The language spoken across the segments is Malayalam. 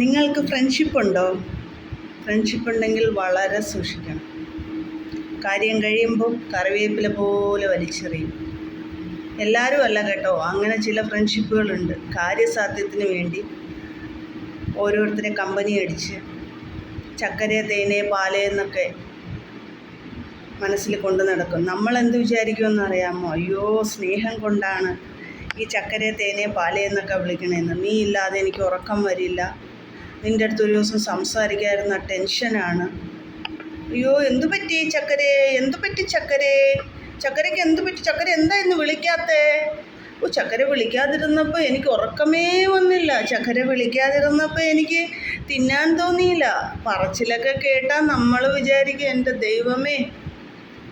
നിങ്ങൾക്ക് ഫ്രണ്ട്ഷിപ്പ് ഉണ്ടോ? ഫ്രണ്ട്ഷിപ്പ് ഉണ്ടെങ്കിൽ വളരെ സൂക്ഷിക്കണം. കാര്യം കഴിയുമ്പോൾ കറിവേപ്പില പോലെ വലിച്ചെറിയും. എല്ലാവരും അല്ല കേട്ടോ അങ്ങനെ ചില ഫ്രണ്ട്ഷിപ്പുകളുണ്ട് കാര്യസാധ്യത്തിന് വേണ്ടി ഓരോരുത്തരെ കമ്പനി അടിച്ച് ചക്കര തേനെ പാൽ എന്നൊക്കെ മനസ്സിൽ കൊണ്ടു നടക്കും. നമ്മൾ എന്ത് വിചാരിക്കുമെന്ന് അറിയാമോ? അയ്യോ സ്നേഹം കൊണ്ടാണ് ഈ ചക്കര തേനെ പാലേ എന്നൊക്കെ വിളിക്കണേന്ന്. നീ ഇല്ലാതെ എനിക്ക് ഉറക്കം വരില്ല. നിന്റെ അടുത്ത് ഒരു ദിവസം സംസാരിക്കാതിരുന്ന ടെൻഷനാണ്. അയ്യോ എന്തു പറ്റി ചക്കരെ? എന്തു പറ്റി ചക്കരെ? ചക്കരയ്ക്ക് എന്തു പറ്റി? ചക്കര എന്താ ഇന്ന് വിളിക്കാത്തേ? ഓ ചക്കര വിളിക്കാതിരുന്നപ്പോൾ എനിക്ക് ഉറക്കമേ വന്നില്ല. ചക്കര വിളിക്കാതിരുന്നപ്പോൾ എനിക്ക് തിന്നാൻ തോന്നിയില്ല. പറച്ചിലൊക്കെ കേട്ടാൽ നമ്മൾ വിചാരിക്കും എന്റെ ദൈവമേ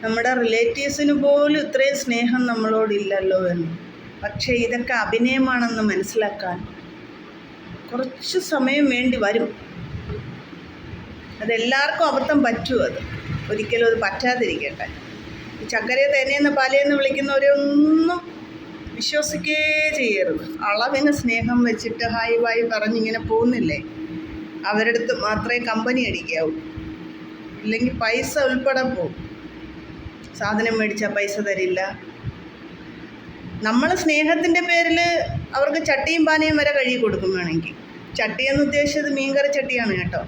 നമ്മുടെ റിലേറ്റീവ്സിന് പോലും ഇത്രയും സ്നേഹം നമ്മളോടില്ലല്ലോ എന്ന്. പക്ഷേ ഇതൊക്കെ അഭിനയമാണെന്ന് മനസ്സിലാക്കാൻ കുറച്ച് സമയം വേണ്ടി വരും. അതെല്ലാവർക്കും അബദ്ധം പറ്റുമോ അത്. ഒരിക്കലും അത് പറ്റാതിരിക്കട്ടെ. ചക്കരയെ തേനയെന്ന് പാലയെന്ന് വിളിക്കുന്നവരൊന്നും വിശ്വസിക്കേ ചെയ്യരുത്. അളവിന് സ്നേഹം വെച്ചിട്ട് ഹായ് വായി പറഞ്ഞിങ്ങനെ പോകുന്നില്ലേ? അവരുടെ അടുത്ത് മാത്രമേ കമ്പനി അടിക്കാവൂ. ഇല്ലെങ്കിൽ പൈസ ഉൾപ്പെടെ പോകും. സാധനം മേടിച്ചാൽ പൈസ തരില്ല. നമ്മൾ സ്നേഹത്തിന്റെ പേരിൽ അവർക്ക് ചട്ടിയും പാനയും വരെ കഴുകി കൊടുക്കും വേണമെങ്കിൽ. ചട്ടി എന്ന് ഉദ്ദേശിച്ചത് മീൻകറി ചട്ടിയാണ് കേട്ടോ.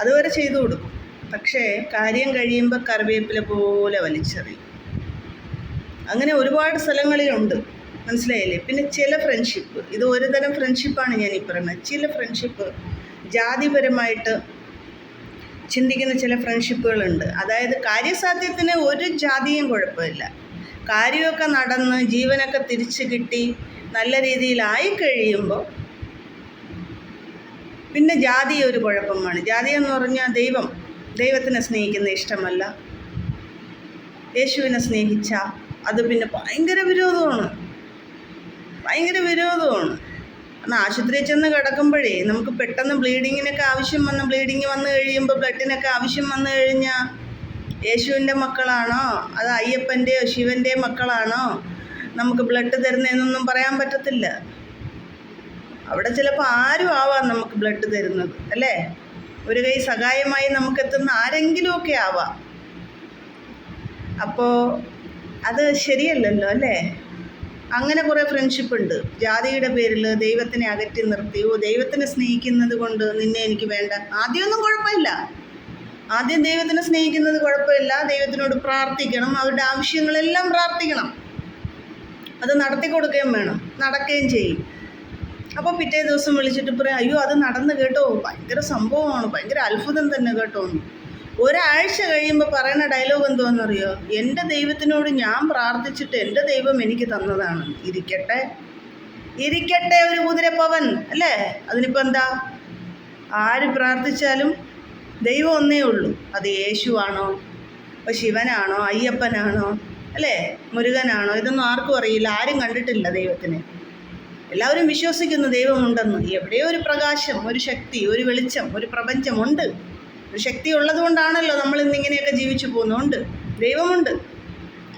അതുവരെ ചെയ്തു കൊടുക്കും. പക്ഷേ കാര്യം കഴിയുമ്പോൾ കറിവേപ്പില പോലെ വലിച്ചെറിയും. അങ്ങനെ ഒരുപാട് സ്ഥലങ്ങളിലുണ്ട്. മനസ്സിലായില്ലേ? പിന്നെ ചില ഫ്രണ്ട്ഷിപ്പ് ഇത് ഒരു തരം ഫ്രണ്ട്ഷിപ്പാണ് ഞാൻ ഈ പറയുന്നത്. ചില ഫ്രണ്ട്ഷിപ്പ് ജാതിപരമായിട്ട് ചിന്തിക്കുന്ന ചില ഫ്രണ്ട്ഷിപ്പുകളുണ്ട് അതായത് കാര്യസാധ്യത്തിന് ഒരു ജാതിയും കുഴപ്പമില്ല. കാര്യമൊക്കെ നടന്ന് ജീവനൊക്കെ തിരിച്ചു കിട്ടി നല്ല രീതിയിലായി കഴിയുമ്പോൾ പിന്നെ ജാതി ഒരു കുഴപ്പമാണ്. ജാതി എന്ന് പറഞ്ഞാൽ ദൈവം ദൈവത്തിനെ സ്നേഹിക്കുന്ന ഇഷ്ടമല്ല. യേശുവിനെ സ്നേഹിച്ച അത് പിന്നെ ഭയങ്കര വിരോധമാണ്. ഭയങ്കര വിരോധമാണ്. എന്നാൽ ആശുപത്രിയിൽ ചെന്ന് കിടക്കുമ്പോഴേ നമുക്ക് പെട്ടെന്ന് ബ്ലീഡിങ്ങിനൊക്കെ ആവശ്യം വന്ന് ബ്ലീഡിങ് വന്നു കഴിയുമ്പോൾ ബ്ലഡിനൊക്കെ ആവശ്യം വന്നു കഴിഞ്ഞാൽ യേശുവിന്റെ മക്കളാണോ? അത് അയ്യപ്പന്റെയോ ശിവന്റെയോ മക്കളാണോ? നമുക്ക് ബ്ലഡ് തരുന്നതെന്നൊന്നും പറയാൻ പറ്റത്തില്ല. അവിടെ ചിലപ്പോൾ ആരും ആവാം നമുക്ക് ബ്ലഡ് തരുന്നത് അല്ലേ? ഒരു കൈ സഹായമായി നമുക്ക് എത്തുന്ന ആരെങ്കിലുമൊക്കെ ആവാം. അപ്പോൾ അത് ശരിയല്ലല്ലോ അല്ലേ? അങ്ങനെ കുറേ ഫ്രണ്ട്ഷിപ്പ് ഉണ്ട്. ജാതിയുടെ പേരിൽ ദൈവത്തിനെ അകറ്റി നിർത്തിയോ? ദൈവത്തിനെ സ്നേഹിക്കുന്നത് കൊണ്ട് നിന്നെ എനിക്ക് വേണ്ട. ആദ്യമൊന്നും കുഴപ്പമില്ല. ആദ്യം ദൈവത്തിനെ സ്നേഹിക്കുന്നത് കുഴപ്പമില്ല. ദൈവത്തിനോട് പ്രാർത്ഥിക്കണം. അവരുടെ ആവശ്യങ്ങളെല്ലാം പ്രാർത്ഥിക്കണം. അത് നടത്തി കൊടുക്കുകയും വേണം. നടക്കുകയും ചെയ്യും. അപ്പോൾ പിറ്റേ ദിവസം വിളിച്ചിട്ട് പറയാം അയ്യോ അത് നടന്ന് കേട്ടോ. ഭയങ്കര സംഭവമാണ്. ഭയങ്കര അത്ഭുതം തന്നെ കേട്ടോ. ഒരാഴ്ച കഴിയുമ്പോൾ പറയുന്ന ഡയലോഗ് എന്തോന്നറിയോ? എന്റെ ദൈവത്തിനോട് ഞാൻ പ്രാർത്ഥിച്ചിട്ട് എന്റെ ദൈവം എനിക്ക് തന്നതാണ്. ഇരിക്കട്ടെ. ഇരിക്കട്ടെ ഒരു കുതിരപ്പവൻ. അല്ലേ? അതിനിപ്പോൾ എന്താ? ആര് പ്രാർത്ഥിച്ചാലും ദൈവം ഒന്നേ ഉള്ളൂ. അത് യേശുവാണോ? ഇപ്പോൾ ശിവനാണോ? അയ്യപ്പനാണോ? അല്ലേ? മുരുകനാണോ? ഇതൊന്നും ആർക്കും അറിയില്ല. ആരും കണ്ടിട്ടില്ല ദൈവത്തിനെ. എല്ലാവരും വിശ്വസിക്കുന്നു ദൈവമുണ്ടെന്ന്. എവിടെയോ ഒരു പ്രകാശം ഒരു ശക്തി ഒരു വെളിച്ചം ഒരു പ്രപഞ്ചമുണ്ട്. ഒരു ശക്തി ഉള്ളതുകൊണ്ടാണല്ലോ നമ്മൾ ഇന്നിങ്ങനെയൊക്കെ ജീവിച്ചു പോകുന്നുണ്ട് ദൈവമുണ്ട്.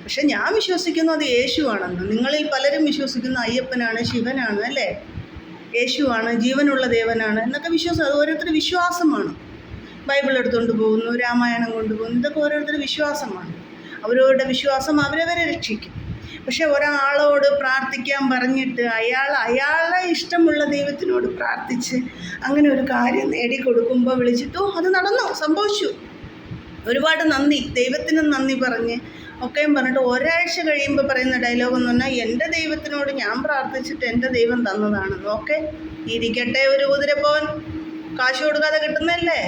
പക്ഷെ ഞാൻ വിശ്വസിക്കുന്നു അത് യേശുവാണെന്ന്. നിങ്ങളിൽ പലരും വിശ്വസിക്കുന്ന അയ്യപ്പനാണ് ശിവനാണ് അല്ലേ? യേശുവാണ് ജീവനുള്ള ദേവനാണ് എന്നൊക്കെ വിശ്വാസം അത് ഓരോരുത്തരുടെ വിശ്വാസമാണ്. ബൈബിൾ എടുത്തുകൊണ്ട് പോകുന്നു രാമായണം കൊണ്ടുപോകുന്നു ഇതൊക്കെ ഓരോരുത്തരുടെ വിശ്വാസമാണ്. അവരവരുടെ വിശ്വാസം അവരവരെ രക്ഷിക്കും. പക്ഷെ ഒരാളോട് പ്രാർത്ഥിക്കാൻ പറഞ്ഞിട്ട് അയാൾ അയാളെ ഇഷ്ടമുള്ള ദൈവത്തിനോട് പ്രാർത്ഥിച്ച് അങ്ങനെ ഒരു കാര്യം നേടിക്കൊടുക്കുമ്പോൾ വിളിച്ചിട്ടു അത് നടന്നു? സംഭവിച്ചു. ഒരുപാട് നന്ദി. ദൈവത്തിനും നന്ദി പറഞ്ഞ് ഒക്കെയും പറഞ്ഞിട്ട് ഒരാഴ്ച കഴിയുമ്പോൾ പറയുന്ന ഡയലോഗ് എന്ന് പറഞ്ഞാൽ എന്റെ ദൈവത്തിനോട് ഞാൻ പ്രാർത്ഥിച്ചിട്ട് എന്റെ ദൈവം തന്നതാണെന്ന്. ഓക്കെ? ഇരിക്കട്ടെ ഒരു കുതിരപ്പോൻ കാശ് കൊടുക്കാതെ കിട്ടുന്നതല്ലേ?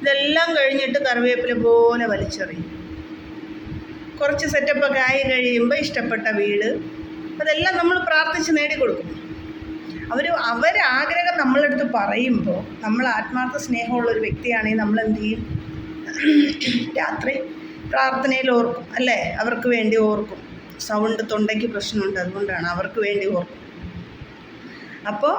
ഇതെല്ലാം കഴിഞ്ഞിട്ട് കറിവേപ്പില പോലെ വലിച്ചെറിയും. കുറച്ച് സെറ്റപ്പൊക്കെ ആയി കഴിയുമ്പോൾ ഇഷ്ടപ്പെട്ട വീട് അതെല്ലാം നമ്മൾ പ്രാർത്ഥിച്ച് നേടിക്കൊടുക്കും. അവർ അവരാഗ്രഹം നമ്മളെടുത്ത് പറയുമ്പോൾ നമ്മൾ ആത്മാർത്ഥ സ്നേഹമുള്ള ഒരു വ്യക്തിയാണെങ്കിൽ നമ്മൾ എന്ത് ചെയ്യും? രാത്രി പ്രാർത്ഥനയിൽ ഓർക്കും അല്ലേ? അവർക്ക് വേണ്ടി ഓർക്കും. സൗണ്ട് തൊണ്ടയ്ക്ക് പ്രശ്നമുണ്ട് അതുകൊണ്ടാണ് അവർക്ക് വേണ്ടി ഓർക്കും. അപ്പോൾ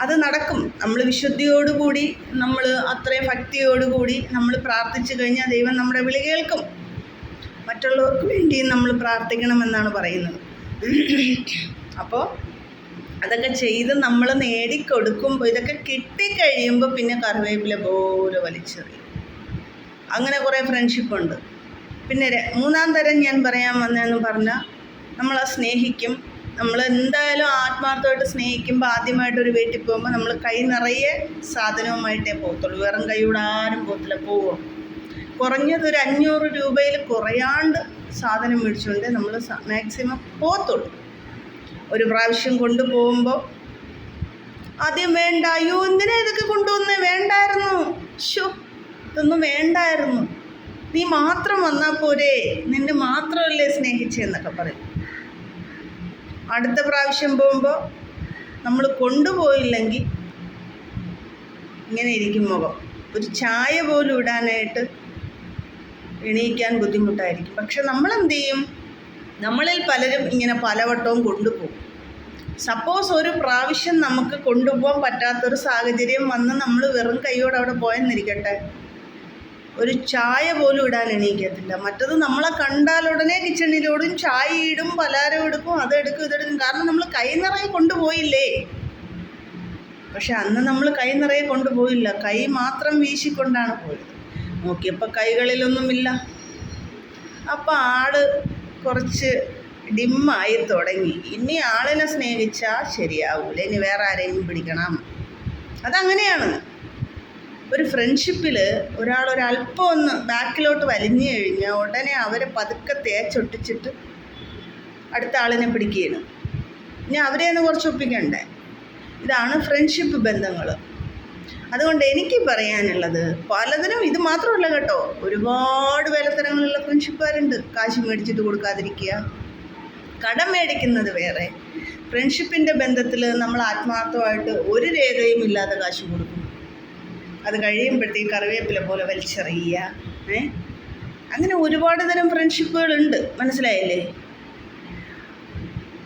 അത് നടക്കും. നമ്മൾ വിശുദ്ധിയോടുകൂടി നമ്മൾ അത്രയും ഭക്തിയോടുകൂടി നമ്മൾ പ്രാർത്ഥിച്ചു കഴിഞ്ഞാൽ ദൈവം നമ്മുടെ വിളി കേൾക്കും. മറ്റുള്ളവർക്ക് വേണ്ടിയും നമ്മൾ പ്രാർത്ഥിക്കണമെന്നാണ് പറയുന്നത്. അപ്പോൾ അതൊക്കെ ചെയ്ത് നമ്മൾ നേടിക്കൊടുക്കുമ്പോൾ ഇതൊക്കെ കിട്ടിക്കഴിയുമ്പോൾ പിന്നെ കറിവേപ്പില പോലെ വലിച്ചെറിയും. അങ്ങനെ കുറേ ഫ്രണ്ട്ഷിപ്പുണ്ട് പിന്നെ മൂന്നാം തരം ഞാൻ പറയാൻ വന്നതെന്ന് പറഞ്ഞാൽ നമ്മളെ സ്നേഹിക്കും. നമ്മൾ എന്തായാലും ആത്മാർത്ഥമായിട്ട് സ്നേഹിക്കുമ്പോൾ ആദ്യമായിട്ട് ഒരു വീട്ടിൽ പോകുമ്പോൾ നമ്മൾ കൈ നിറയെ സാധനവുമായിട്ടേ പോകത്തുള്ളൂ വെറും കൈയോടെ ആരും പോകത്തില്ല പോവും. കുറഞ്ഞത് ഒരു അഞ്ഞൂറ് രൂപയിൽ കുറയാണ്ട് സാധനം മേടിച്ചുകൊണ്ട് നമ്മൾ മാക്സിമം പോകത്തുള്ളൂ ഒരു പ്രാവശ്യം കൊണ്ടുപോകുമ്പോൾ ആദ്യം വേണ്ട അയ്യോ എന്തിനാ ഇതൊക്കെ കൊണ്ടുവന്നേ? വേണ്ടായിരുന്നു. ഷോ ഇതൊന്നും വേണ്ടായിരുന്നു. നീ മാത്രം വന്നാൽ പോരെ. നിന്നെ മാത്രമല്ലേ സ്നേഹിച്ചെന്നൊക്കെ പറയും. അടുത്ത പ്രാവശ്യം പോകുമ്പോൾ നമ്മൾ കൊണ്ടുപോയില്ലെങ്കിൽ ഇങ്ങനെ ഇരിക്കും മുഖം. ഒരു ചായ പോലും ഇടാനായിട്ട് എണീക്കാൻ ബുദ്ധിമുട്ടായിരിക്കും. പക്ഷെ നമ്മൾ എന്ത് ചെയ്യും? നമ്മളിൽ പലരും ഇങ്ങനെ പലവട്ടവും കൊണ്ടുപോകും. സപ്പോസ് ഒരു പ്രാവശ്യം നമുക്ക് കൊണ്ടുപോകാൻ പറ്റാത്തൊരു സാഹചര്യം വന്ന് നമ്മൾ വെറും കൈയോടെ അവിടെ പോയെന്നിരിക്കട്ടെ. ഒരു ചായ പോലും ഇടാൻ എണീക്കത്തില്ല. മറ്റത് നമ്മളെ കണ്ടാൽ ഉടനെ കിച്ചണിലോടും ചായ ഇടും പലഹാരം എടുക്കും അതെടുക്കും ഇതെടുക്കും കാരണം നമ്മൾ കൈ നിറയെ കൊണ്ടുപോയില്ലേ പക്ഷെ അന്ന് നമ്മൾ കൈ നിറയെ കൊണ്ടുപോയില്ല കൈ മാത്രം വീശിക്കൊണ്ടാണ് പോയത്. നോക്കിയപ്പോൾ കൈകളിലൊന്നുമില്ല. അപ്പം ആൾ കുറച്ച് ഡിമ്മായി തുടങ്ങി. ഇനി ആളിനെ സ്നേഹിച്ചാൽ ശരിയാവൂല. ഇനി വേറെ ആരെയും പിടിക്കണം. അതങ്ങനെയാണ്. ഒരു ഫ്രണ്ട്ഷിപ്പിൽ ഒരാൾ ഒരല്പം ഒന്ന് ബാക്കിലോട്ട് വലിഞ്ഞു കഴിഞ്ഞാൽ ഉടനെ അവരെ പതുക്കെ തേച്ചൊട്ടിച്ചിട്ട് അടുത്ത ആളിനെ പിടിക്കുകയാണ്. ഇനി അവരെ ഒന്ന് കുറച്ച് ഒപ്പിക്കണ്ടേ? ഇതാണ് ഫ്രണ്ട്ഷിപ്പ് ബന്ധങ്ങൾ അതുകൊണ്ട് എനിക്ക് പറയാനുള്ളത് പലതിനും ഇത് മാത്രമല്ല കേട്ടോ. ഒരുപാട് വിലത്തരങ്ങളുള്ള ഫ്രണ്ട്ഷിപ്പുകാരുണ്ട് കാശ് മേടിച്ചിട്ട് കൊടുക്കാതിരിക്കുക. കടം മേടിക്കുന്നത് വേറെ. ഫ്രണ്ട്ഷിപ്പിന്റെ ബന്ധത്തിൽ നമ്മൾ ആത്മാർത്ഥമായിട്ട് ഒരു രേഖയും ഇല്ലാതെ കാശ് കൊടുക്കും അത് കഴിയുമ്പോഴത്തേക്ക് കറിവേപ്പില പോലെ വലിച്ചെറിയുക. ഏ? അങ്ങനെ ഒരുപാട് തരം ഫ്രണ്ട്ഷിപ്പുകളുണ്ട് മനസ്സിലായില്ലേ?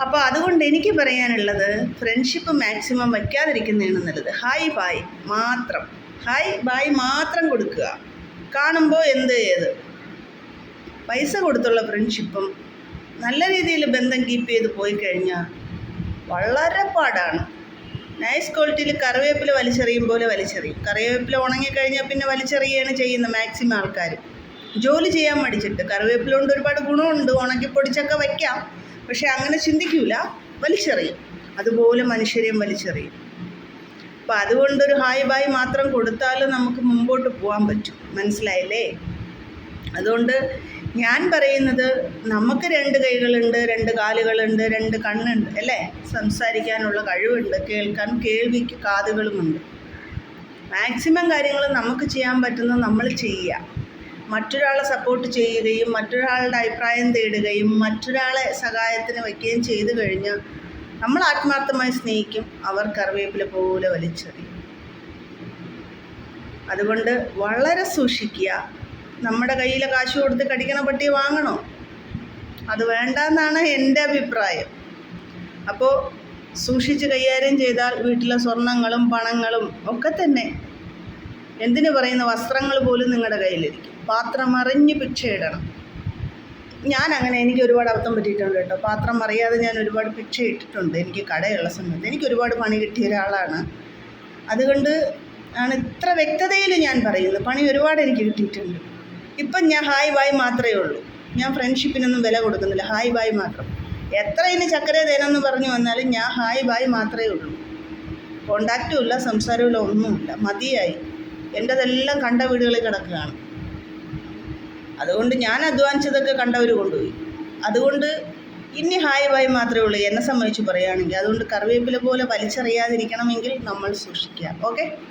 അപ്പോൾ അതുകൊണ്ട് എനിക്ക് പറയാനുള്ളത് ഫ്രണ്ട്ഷിപ്പ് മാക്സിമം വയ്ക്കാതിരിക്കുന്നതാണ് നല്ലത്. ഹായ് ബായ് മാത്രം. ഹായ് ബായ് മാത്രം കൊടുക്കുക. കാണുമ്പോൾ എന്ത് ചെയ്ത്? പൈസ കൊടുത്തുള്ള ഫ്രണ്ട്ഷിപ്പും നല്ല രീതിയിൽ ബന്ധം കീപ്പ് ചെയ്ത് പോയി കഴിഞ്ഞാൽ വളരെ പാടാണ്. നൈസ് ക്വാളിറ്റിയിൽ കറിവേപ്പില വലിച്ചെറിയും പോലെ വലിച്ചെറിയും. കറിവേപ്പില ഉണങ്ങിക്കഴിഞ്ഞാൽ പിന്നെ വലിച്ചെറിയുകയാണ് ചെയ്യുന്നത് മാക്സിമം ആൾക്കാർ ജോലി ചെയ്യാൻ മടിച്ചിട്ട്. കറിവേപ്പില കൊണ്ട് ഒരുപാട് ഗുണമുണ്ട്. ഉണക്കി പൊടിച്ചൊക്കെ വയ്ക്കാം പക്ഷെ അങ്ങനെ ചിന്തിക്കൂല. വലിച്ചെറിയും. അതുപോലെ മനുഷ്യരെയും വലിച്ചെറിയും. അപ്പം അതുകൊണ്ടൊരു ഹായ് ബായ് മാത്രം കൊടുത്താലും നമുക്ക് മുമ്പോട്ട് പോകാൻ പറ്റും. മനസ്സിലായില്ലേ? അതുകൊണ്ട് ഞാൻ പറയുന്നത് നമുക്ക് രണ്ട് കൈകളുണ്ട് രണ്ട് കാലുകളുണ്ട് രണ്ട് കണ്ണുണ്ട് അല്ലേ? സംസാരിക്കാനുള്ള കഴിവുണ്ട് കേൾക്കാൻ കേൾവിക്ക് കാതുകളുമുണ്ട്. മാക്സിമം കാര്യങ്ങൾ നമുക്ക് ചെയ്യാൻ പറ്റുന്നത് നമ്മൾ ചെയ്യുക. മറ്റൊരാളെ സപ്പോർട്ട് ചെയ്യുകയും മറ്റൊരാളുടെ അഭിപ്രായം തേടുകയും മറ്റൊരാളെ സഹായത്തിന് വയ്ക്കുകയും ചെയ്തു കഴിഞ്ഞാൽ നമ്മൾ ആത്മാർത്ഥമായി സ്നേഹിക്കും അവർ കറിവേപ്പില പോലെ വലിച്ചെറിയും. അതുകൊണ്ട് വളരെ സൂക്ഷിക്കുക നമ്മുടെ കയ്യിലെ കാശ് കൊടുത്ത് കടിക്കണ പട്ടി വാങ്ങണോ? അത് വേണ്ടെന്നാണ് എന്റെ അഭിപ്രായം. അപ്പോൾ സൂക്ഷിച്ച് കൈകാര്യം ചെയ്താൽ വീട്ടിലെ സ്വർണങ്ങളും പണങ്ങളും ഒക്കെ തന്നെ. എന്തിനു പറയുന്ന വസ്ത്രങ്ങൾ പോലും നിങ്ങളുടെ കയ്യിലിരിക്കും. പാത്രം അറിഞ്ഞ് ഭിക്ഷയിടണം. ഞാൻ അങ്ങനെ എനിക്ക് ഒരുപാട് അബദ്ധം പറ്റിയിട്ടുണ്ട് കേട്ടോ. പാത്രം അറിയാതെ ഞാൻ ഒരുപാട് ഭിക്ഷ ഇട്ടിട്ടുണ്ട്. എനിക്ക് കടയുള്ള സമയത്ത്. എനിക്ക് ഒരുപാട് പണി കിട്ടിയ ഒരാളാണ്. അതുകൊണ്ട് ആണ് ഇത്ര വ്യക്തതയിൽ ഞാൻ പറയുന്നത്. പണി ഒരുപാട് എനിക്ക് കിട്ടിയിട്ടുണ്ട്. ഇപ്പം ഞാൻ ഹായ് ബായ് മാത്രമേ ഉള്ളൂ. ഞാൻ ഫ്രണ്ട്ഷിപ്പിനൊന്നും വില കൊടുക്കുന്നില്ല. ഹായ് ബായ് മാത്രം. എത്ര ഇനി ചക്കര തേനെന്ന് പറഞ്ഞു വന്നാലും ഞാൻ ഹായ് ബായ് മാത്രമേ ഉള്ളൂ. കോണ്ടാക്റ്റും ഇല്ല സംസാരവും ഇല്ല ഒന്നുമില്ല മതിയായി. എന്റെതെല്ലാം കണ്ട വീടുകളിൽ കിടക്കുകയാണ്. അതുകൊണ്ട് ഞാൻ അധ്വാനിച്ചതൊക്കെ കണ്ടവർ കൊണ്ടുപോയി. അതുകൊണ്ട് ഇനി ഹായ് ബായ് മാത്രമേ ഉള്ളൂ. എന്നെ സംബന്ധിച്ച് പറയുകയാണെങ്കിൽ അതുകൊണ്ട് കറിവേപ്പില പോലെ വലിച്ചെറിയാതിരിക്കണമെങ്കിൽ നമ്മൾ സൂക്ഷിക്കുക. ഓക്കെ?